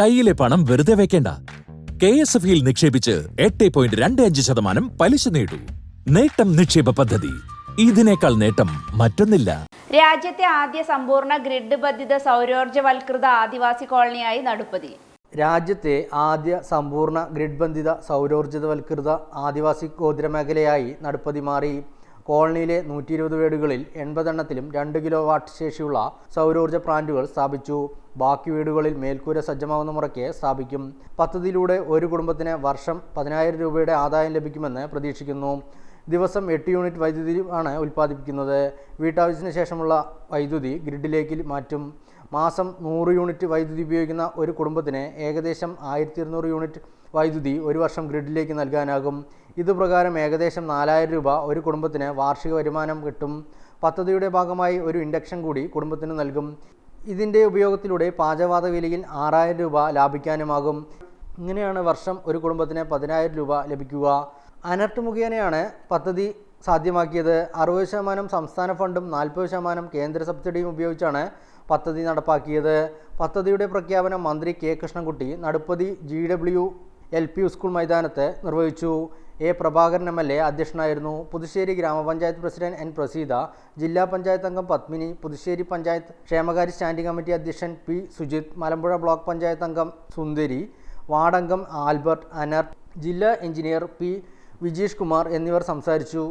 കയ്യിലെ പണം വെറുതെ വെക്കേണ്ട. കെ എസ് എഫ് ഇയിൽ നിക്ഷേപിച്ച് എട്ട് പോയിന്റ് രണ്ട് അഞ്ച് ശതമാനം പലിശ നേടൂ. നേട്ടം നിക്ഷേപ പദ്ധതി. ഇതിനേക്കാൾ നേട്ടം മറ്റൊന്നില്ല. രാജ്യത്തെ ആദ്യ സമ്പൂർണ ഗ്രിഡ് ബന്ധിത സൗരോർജവൽകൃത ആദിവാസി കോളനിയായി നടുപ്പതി. രാജ്യത്തെ ആദ്യ സമ്പൂർണ ഗ്രിഡ് ബന്ധിത സൗരോർജിതവൽകൃത ആദിവാസി ഗോത്രമേഖലയായി നടുപ്പതി മാറി. കോളനിയിലെ നൂറ്റി ഇരുപത് വീടുകളിൽ എൺപതെണ്ണത്തിലും രണ്ട് കിലോ വാട്ട് ശേഷിയുള്ള സൗരോർജ പ്ലാന്റുകൾ സ്ഥാപിച്ചു. ബാക്കി വീടുകളിൽ മേൽക്കൂര സജ്ജമാകുന്ന മുറയ്ക്ക് സ്ഥാപിക്കും. പദ്ധതിയിലൂടെ ഒരു കുടുംബത്തിന് വർഷം പതിനായിരം രൂപയുടെ ആദായം ലഭിക്കുമെന്ന് പ്രതീക്ഷിക്കുന്നു. ദിവസം എട്ട് യൂണിറ്റ് വൈദ്യുതി ആണ് ഉൽപ്പാദിപ്പിക്കുന്നത്. വീട്ടാവശ്യത്തിന് ശേഷമുള്ള വൈദ്യുതി ഗ്രിഡിലേക്ക് മാറ്റും. മാസം നൂറ് യൂണിറ്റ് വൈദ്യുതി ഉപയോഗിക്കുന്ന ഒരു കുടുംബത്തിന് ഏകദേശം ആയിരത്തി യൂണിറ്റ് വൈദ്യുതി ഒരു വർഷം ഗ്രിഡിലേക്ക് നൽകാനാകും. ഇതുപ്രകാരം ഏകദേശം നാലായിരം രൂപ ഒരു കുടുംബത്തിന് വാർഷിക വരുമാനം കിട്ടും. പദ്ധതിയുടെ ഭാഗമായി ഒരു ഇൻഡക്ഷൻ കൂടി കുടുംബത്തിന് നൽകും. ഇതിന്റെ ഉപയോഗത്തിലൂടെ പാചകവാത വിലയിൽ ആറായിരം രൂപ ലാഭിക്കാനുമാകും. ഇങ്ങനെയാണ് വർഷം ഒരു കുടുംബത്തിന് പതിനായിരം രൂപ ലഭിക്കുക. അനർട്ട് മുഖേനയാണ് പദ്ധതി സാധ്യമാക്കിയത്. അറുപത് ശതമാനം സംസ്ഥാന ഫണ്ടും നാൽപ്പത് ശതമാനം കേന്ദ്ര സബ്സിഡിയും ഉപയോഗിച്ചാണ് പദ്ധതി നടപ്പാക്കിയത്. പദ്ധതിയുടെ പ്രഖ്യാപനം മന്ത്രി K Krishnankutty Nadupathy G W L P school മൈതാനത്ത് നിർവഹിച്ചു. A Prabhakaran M L A അധ്യക്ഷനായിരുന്നു. പുതുശ്ശേരി ഗ്രാമപഞ്ചായത്ത് പ്രസിഡന്റ് എൻ പ്രസീത ജില്ലാ പഞ്ചായത്ത് അംഗം പത്മിനി പുതുശ്ശേരി പഞ്ചായത്ത് ക്ഷേമകാര്യ സ്റ്റാൻഡിംഗ് കമ്മിറ്റി അധ്യക്ഷൻ പി സുജിത് മലമ്പുഴ ബ്ലോക്ക് പഞ്ചായത്ത് അംഗം സുന്ദരി വാർഡംഗം ആൽബർട്ട് അനർട്ട് ജില്ലാ എഞ്ചിനീയർ പി വിജീഷ് കുമാർ എന്നിവർ സംസാരിച്ചു.